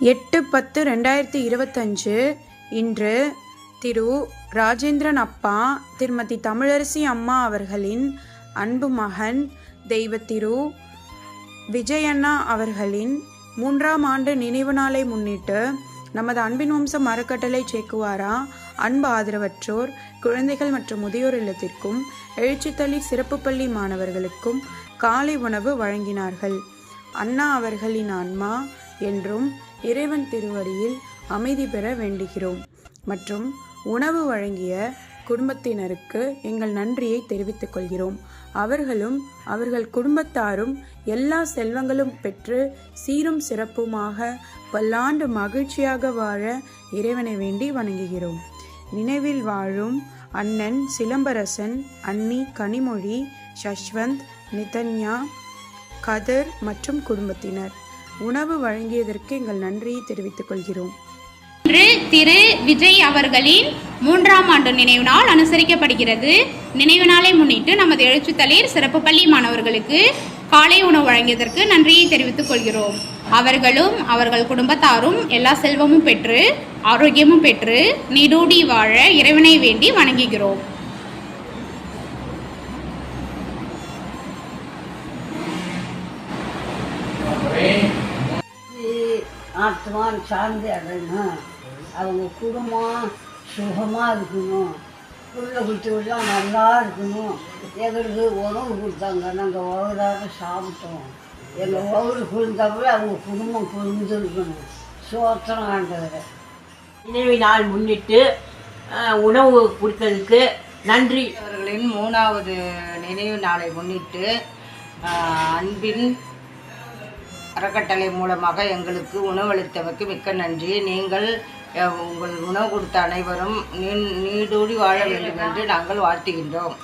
எட்டு பத்து ரெண்டாயிரத்தி இருபத்தஞ்சு இன்று திரு ராஜேந்திரன் அப்பா திருமதி தமிழரசி அம்மா அவர்களின் அன்பு மகன் தெய்வ திரு விஜயண்ணா அவர்களின் மூன்றாம் ஆண்டு நினைவு நாளை முன்னிட்டு நமது அன்பின் வம்சம் அறக்கட்டளை சேக்குவாரா? அன்பு ஆதரவற்றோர் குழந்தைகள் மற்றும் முதியோர் இல்லத்திற்கும் எழுச்சித்தள்ளி சிறப்பு பள்ளி மாணவர்களுக்கும் காலை உணவு வழங்கினார்கள். அண்ணா அவர்களின் ஆன்மா என்றும் இறைவன் திருவடியில் அமைதி பெற வேண்டுகிறோம். மற்றும் உணவு வழங்கிய குடும்பத்தினருக்கு எங்கள் நன்றியை தெரிவித்துக் கொள்கிறோம். அவர்களும் அவர்கள் குடும்பத்தாரும் எல்லா செல்வங்களும் பெற்று சீரும் சிறப்புமாக பல்லாண்டு மகிழ்ச்சியாக வாழ இறைவனை வேண்டி வணங்குகிறோம். நினைவில் வாழும் அண்ணன் சிலம்பரசன் அன்னி கனிமொழி சஷ்வந்த் நிதன்யா கதர் மற்றும் குடும்பத்தினர். உணவு வழங்கியதற்கு எங்கள் நன்றியை தெரிவித்துக் கொள்கிறோம். இன்று திரு விஜய் அவர்களின் மூன்றாம் ஆண்டு நினைவு நாள் அனுசரிக்கப்படுகிறது. நினைவு நாளை முன்னிட்டு நமது எழுச்சித்தளிர் சிறப்பு பள்ளி மாணவர்களுக்கு காலை உணவு வழங்கியதற்கு நன்றியை தெரிவித்துக் கொள்கிறோம். அவர்களும் அவர்கள் குடும்பத்தாரும் எல்லா செல்வமும் பெற்று ஆரோக்கியமும் பெற்று நீடூடி வாழ இறைவனை வேண்டி வணங்குகிறோம். ஆத்மான் சார்ந்து அடையணும் அவங்க குடும்பம் சுகமாக இருக்கணும். புள்ள குட்டிகள்லாம் நல்லா இருக்கணும். எங்களுக்கு உணவு கொடுத்தாங்க. நாங்கள் வகுறாக சாப்பிட்டோம். எங்கள் வகுறு குளிர்ந்தாப்புல அவங்க குடும்பம் குளிர்ந்துருக்கணும் சோத்திரம் ஆண்டவரை. நினைவு நாள் முன்னிட்டு உணவு கொடுத்ததுக்கு நன்றி. அவர்களின் மூணாவது நினைவு நாளை முன்னிட்டு அன்பின் அறக்கட்டளை மூலமாக எங்களுக்கு உணவளித்தமைக்கு மிக்க நன்றி. நீங்கள் உங்கள் உணவு கொடுத்த அனைவரும் நீ நீடூடி வாழ வேண்டும் என்று நாங்கள் வாழ்த்துகின்றோம்.